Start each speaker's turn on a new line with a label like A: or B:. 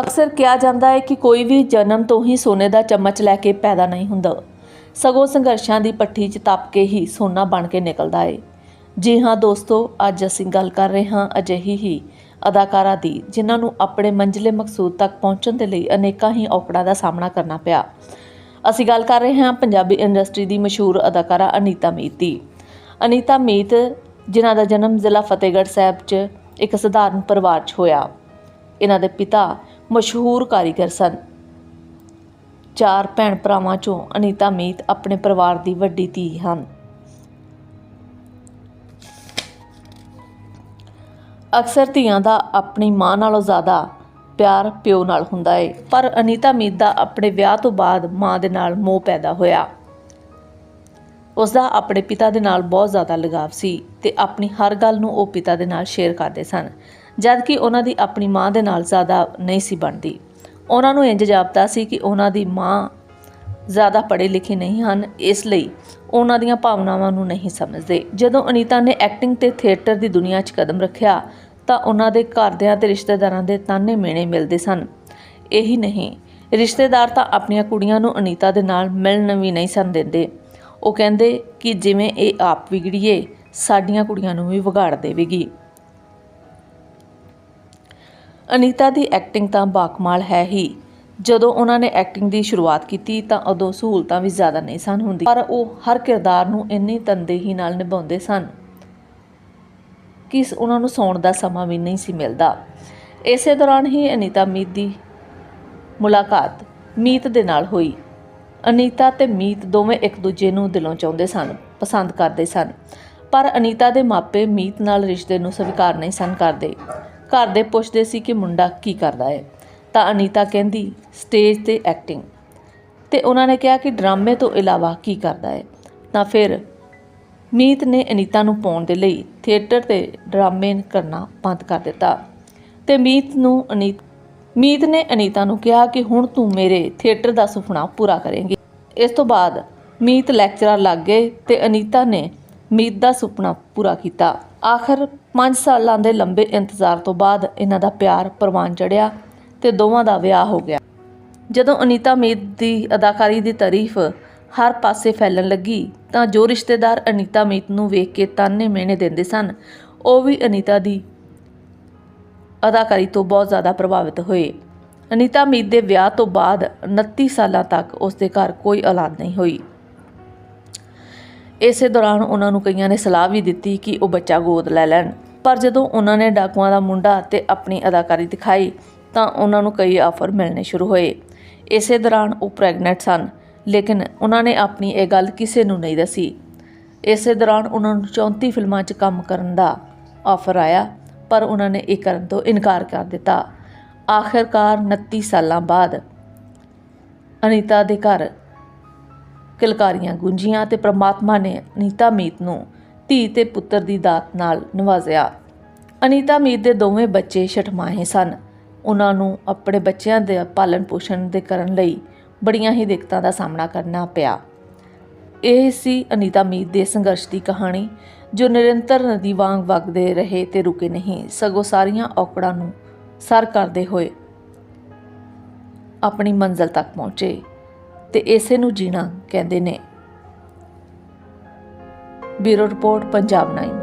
A: ਅਕਸਰ ਕਿਹਾ ਜਾਂਦਾ ਹੈ ਕਿ ਕੋਈ ਵੀ ਜਨਮ ਤੋਂ ਹੀ ਸੋਨੇ ਦਾ ਚਮਚ ਲੈ ਕੇ ਪੈਦਾ ਨਹੀਂ ਹੁੰਦਾ। ਸਗੋਂ ਸੰਘਰਸ਼ਾਂ ਦੀ ਪੱਠੀ 'ਚ ਤਪ ਕੇ ਹੀ ਸੋਨਾ ਬਣ ਕੇ ਨਿਕਲਦਾ ਏ। ਜੀ ਹਾਂ ਦੋਸਤੋ, ਅੱਜ ਅਸੀਂ ਗੱਲ ਕਰ ਰਹੇ ਹਾਂ ਅਜਿਹੀ ਹੀ ਅਦਾਕਾਰਾ ਦੀ, ਜਿਨ੍ਹਾਂ ਨੂੰ ਆਪਣੇ ਮੰਜ਼ਿਲੇ ਮਕਸੂਦ ਤੱਕ ਪਹੁੰਚਣ ਦੇ ਲਈ ਅਨੇਕਾਂ ਹੀ ਔਕੜਾਂ ਦਾ ਸਾਹਮਣਾ ਕਰਨਾ ਪਿਆ। ਅਸੀਂ ਗੱਲ ਕਰ ਰਹੇ ਹਾਂ ਪੰਜਾਬੀ ਇੰਡਸਟਰੀ ਦੀ ਮਸ਼ਹੂਰ ਅਦਾਕਾਰਾ ਅਨੀਤਾ ਮੀਤ ਦੀ। ਅਨੀਤਾ ਮੀਤ, ਜਿਨ੍ਹਾਂ ਦਾ ਜਨਮ ਜ਼ਿਲ੍ਹਾ ਫਤਿਹਗੜ੍ਹ ਸਾਹਿਬ 'ਚ ਇੱਕ ਸਧਾਰਨ ਪਰਿਵਾਰ 'ਚ ਹੋਇਆ। ਇਹਨਾਂ ਦੇ ਪਿਤਾ ਮਸ਼ਹੂਰ ਕਾਰੀਗਰ ਸਨ। ਚਾਰ ਭੈਣ ਭਰਾਵਾਂ 'ਚੋਂ ਅਨੀਤਾ ਮੀਤ ਆਪਣੇ ਪਰਿਵਾਰ ਦੀ ਵੱਡੀ ਧੀ ਹਨ। ਅਕਸਰ ਧੀਆਂ ਦਾ ਆਪਣੀ ਮਾਂ ਨਾਲੋਂ ਜ਼ਿਆਦਾ ਪਿਆਰ ਪਿਓ ਨਾਲ ਹੁੰਦਾ ਏ, ਪਰ ਅਨੀਤਾ ਮੀਤ ਦਾ ਆਪਣੇ ਵਿਆਹ ਤੋਂ ਬਾਅਦ ਮਾਂ ਦੇ ਨਾਲ ਮੋਹ ਪੈਦਾ ਹੋਇਆ। ਉਸ ਦਾ ਆਪਣੇ ਪਿਤਾ ਦੇ ਨਾਲ ਬਹੁਤ ਜ਼ਿਆਦਾ ਲਗਾਵ ਸੀ ਤੇ ਆਪਣੀ ਹਰ ਗੱਲ ਨੂੰ ਉਹ ਪਿਤਾ ਦੇ ਨਾਲ ਸ਼ੇਅਰ ਕਰਦੇ ਸਨ। ਜਦ ਕਿ ਉਹਨਾਂ ਦੀ ਆਪਣੀ ਮਾਂ ਦੇ ਨਾਲ ਜ਼ਿਆਦਾ ਨਹੀਂ ਸੀ ਬਣਦੀ। ਉਹਨਾਂ ਨੂੰ ਇੰਜ ਜਾਪਦਾ ਸੀ ਕਿ ਉਹਨਾਂ ਦੀ ਮਾਂ ਜ਼ਿਆਦਾ ਪੜ੍ਹੇ ਲਿਖੇ ਨਹੀਂ ਹਨ, ਇਸ ਲਈ ਉਹਨਾਂ ਦੀਆਂ ਭਾਵਨਾਵਾਂ ਨੂੰ ਨਹੀਂ ਸਮਝਦੇ। ਜਦੋਂ ਅਨੀਤਾ ਨੇ ਐਕਟਿੰਗ ਤੇ ਥੀਏਟਰ ਦੀ ਦੁਨੀਆ 'ਚ ਕਦਮ ਰੱਖਿਆ, ਤਾਂ ਉਹਨਾਂ ਦੇ ਘਰਦਿਆਂ ਤੇ ਰਿਸ਼ਤੇਦਾਰਾਂ ਦੇ ਤਾਨੇ ਮੇਣੇ ਮਿਲਦੇ ਸਨ। ਇਹੀ ਨਹੀਂ, ਰਿਸ਼ਤੇਦਾਰ ਤਾਂ ਆਪਣੀਆਂ ਕੁੜੀਆਂ ਨੂੰ ਅਨੀਤਾ ਦੇ ਨਾਲ ਮਿਲਣ ਵੀ ਨਹੀਂ ਸਨ ਦਿੰਦੇ। ਉਹ ਕਹਿੰਦੇ ਕਿ ਜਿਵੇਂ ਇਹ ਆਪ ਵਿਗੜੀਏ, ਸਾਡੀਆਂ ਕੁੜੀਆਂ ਨੂੰ ਵੀ ਵਿਗਾੜ ਦੇਵੇਗੀ। ਅਨੀਤਾ ਦੀ ਐਕਟਿੰਗ ਤਾਂ ਬਾਕਮਾਲ ਹੈ ਹੀ। ਜਦੋਂ ਉਹਨਾਂ ਨੇ ਐਕਟਿੰਗ ਦੀ ਸ਼ੁਰੂਆਤ ਕੀਤੀ ਤਾਂ ਉਦੋਂ ਸਹੂਲਤਾਂ ਵੀ ਜ਼ਿਆਦਾ ਨਹੀਂ ਸਨ ਹੁੰਦੀ ਪਰ ਉਹ ਹਰ ਕਿਰਦਾਰ ਨੂੰ ਇੰਨੀ ਤਨਦੇਹੀ ਨਾਲ ਨਿਭਾਉਂਦੇ ਸਨ ਕਿ ਉਹਨਾਂ ਨੂੰ ਸੌਣ ਦਾ ਸਮਾਂ ਵੀ ਨਹੀਂ ਸੀ ਮਿਲਦਾ। ਇਸੇ ਦੌਰਾਨ ਹੀ ਅਨੀਤਾ ਮੀਤ ਦੀ ਮੁਲਾਕਾਤ ਮੀਤ ਦੇ ਨਾਲ ਹੋਈ। ਅਨੀਤਾ ਤੇ ਮੀਤ ਦੋਵੇਂ ਇੱਕ ਦੂਜੇ ਨੂੰ ਦਿਲੋਂ ਚਾਹੁੰਦੇ ਸਨ, ਪਸੰਦ ਕਰਦੇ ਸਨ। ਪਰ ਅਨੀਤਾ ਦੇ ਮਾਪੇ ਮੀਤ ਨਾਲ ਰਿਸ਼ਤੇ ਨੂੰ ਸਵੀਕਾਰ ਨਹੀਂ ਸਨ ਕਰਦੇ। ਘਰ ਦੇ ਪੁੱਛਦੇ ਸੀ ਕਿ ਮੁੰਡਾ ਕੀ ਕਰਦਾ ਹੈ ਤਾਂ ਅਨੀਤਾ ਕਹਿੰਦੀ, ਸਟੇਜ ਤੇ ਐਕਟਿੰਗ ਤੇ ਉਹਨਾਂ ਨੇ ਕਿਹਾ ਕਿ ਡਰਾਮੇ ਤੋਂ ਇਲਾਵਾ ਕੀ ਕਰਦਾ ਹੈ ਤਾਂ ਫਿਰ ਮੀਤ ਨੇ ਅਨੀਤਾ ਨੂੰ ਪਾਉਣ ਦੇ ਲਈ ਥੀਏਟਰ ਤੇ ਡਰਾਮੇ ਕਰਨਾ ਬੰਦ ਕਰ ਦਿੱਤਾ। ਤੇ ਮੀਤ ਨੂੰ ਅਨੀਤ ਮੀਤ ਨੇ ਅਨੀਤਾ ਨੂੰ ਕਿਹਾ ਕਿ ਹੁਣ ਤੂੰ ਮੇਰੇ ਥੀਏਟਰ ਦਾ ਸੁਪਨਾ ਪੂਰਾ ਕਰੇਂਗੀ। ਇਸ ਤੋਂ ਬਾਅਦ ਮੀਤ ਲੈਕਚਰਰ ਲੱਗ ਗਏ ਤੇ ਅਨੀਤਾ ਨੇ ਮੀਤ ਦਾ ਸੁਪਨਾ ਪੂਰਾ ਕੀਤਾ। ਆਖਰ 5 ਸਾਲਾਂ ਦੇ ਲੰਬੇ ਇੰਤਜ਼ਾਰ ਤੋਂ ਬਾਅਦ ਇਹਨਾਂ ਦਾ ਪਿਆਰ ਪ੍ਰਵਾਨ ਚੜਿਆ ਤੇ ਦੋਵਾਂ ਦਾ ਵਿਆਹ ਹੋ ਗਿਆ। ਜਦੋਂ ਅਨੀਤਾ ਮੀਤ ਦੀ ਅਦਾਕਾਰੀ ਦੀ ਤਾਰੀਫ ਹਰ ਪਾਸੇ ਫੈਲਣ ਲੱਗੀ, ਤਾਂ ਜੋ ਰਿਸ਼ਤੇਦਾਰ ਅਨੀਤਾ ਮੀਤ ਨੂੰ ਵੇਖ ਕੇ ਤਾਨੇ ਮਿਹਣੇ ਦਿੰਦੇ ਸਨ, ਉਹ ਵੀ ਅਨੀਤਾ ਦੀ ਅਦਾਕਾਰੀ ਤੋਂ ਬਹੁਤ ਜ਼ਿਆਦਾ ਪ੍ਰਭਾਵਿਤ ਹੋਏ। ਅਨੀਤਾ ਮੀਤ ਦੇ ਵਿਆਹ ਤੋਂ ਬਾਅਦ 29 ਸਾਲਾਂ ਤੱਕ ਉਸ ਦੇ ਘਰ ਕੋਈ ਔਲਾਦ ਨਹੀਂ ਹੋਈ। ਇਸੇ ਦੌਰਾਨ ਉਹਨਾਂ ਨੂੰ ਕਈਆਂ ਨੇ ਸਲਾਹ ਵੀ ਦਿੱਤੀ ਕਿ ਉਹ ਬੱਚਾ ਗੋਦ ਲੈ ਲੈਣ। ਪਰ ਜਦੋਂ ਉਹਨਾਂ ਨੇ ਡਾਕੂਆਂ ਦਾ ਮੁੰਡਾ ਤੇ ਆਪਣੀ ਅਦਾਕਾਰੀ ਦਿਖਾਈ, ਤਾਂ ਉਹਨਾਂ ਨੂੰ ਕਈ ਆਫਰ ਮਿਲਣੇ ਸ਼ੁਰੂ ਹੋਏ। ਇਸੇ ਦੌਰਾਨ ਉਹ ਪ੍ਰੈਗਨੈਂਟ ਸਨ, ਲੇਕਿਨ ਉਹਨਾਂ ਨੇ ਆਪਣੀ ਇਹ ਗੱਲ ਕਿਸੇ ਨੂੰ ਨਹੀਂ ਦੱਸੀ। ਇਸੇ ਦੌਰਾਨ ਉਹਨਾਂ ਨੂੰ 34 ਫਿਲਮਾਂ 'ਚ ਕੰਮ ਕਰਨ ਦਾ ਆਫਰ ਆਇਆ, ਪਰ ਉਹਨਾਂ ਨੇ ਇਹ ਕਰਨ ਤੋਂ ਇਨਕਾਰ ਕਰ ਦਿੱਤਾ। ਆਖਿਰਕਾਰ 29 ਸਾਲਾਂ ਬਾਅਦ ਅਨੀਤਾ ਦੇ ਘਰ ਕਿਲਕਾਰੀਆਂ ਗੁੰਜੀਆਂ ਤੇ ਪ੍ਰਮਾਤਮਾ ਨੇ ਅਨੀਤਾ ਮੀਤ ਨੂੰ ਧੀ ਤੇ ਪੁੱਤਰ ਦੀ ਦਾਤ ਨਾਲ ਨਵਾਜ਼ਿਆ। ਅਨੀਤਾ ਮੀਤ ਦੇ ਦੋਵੇਂ ਬੱਚੇ ਛਠਮਾਹੇ ਸਨ। ਉਹਨਾਂ ਨੂੰ ਆਪਣੇ ਬੱਚਿਆਂ ਦੇ ਪਾਲਣ ਪੋਸ਼ਣ ਦੇ ਕਰਨ ਲਈ ਬੜੀਆਂ ਹੀ ਦਿੱਕਤਾਂ ਦਾ ਸਾਹਮਣਾ ਕਰਨਾ ਪਿਆ। ਇਹ ਸੀ ਅਨੀਤਾ ਮੀਤ ਦੇ ਸੰਘਰਸ਼ ਦੀ ਕਹਾਣੀ, ਜੋ ਨਿਰੰਤਰ ਨਦੀ ਵਾਂਗ ਵਗਦੇ ਰਹੇ ਤੇ ਰੁਕੇ ਨਹੀਂ, ਸਗੋਂ ਸਾਰੀਆਂ ਔਕੜਾਂ ਨੂੰ ਸਰ ਕਰਦੇ ਹੋਏ ਆਪਣੀ ਮੰਜ਼ਲ ਤੱਕ ਪਹੁੰਚੇ। ਤੇ ਇਸੇ ਨੂੰ ਜੀਣਾ ਕਹਿੰਦੇ ਨੇ। Bureau report Punjab 9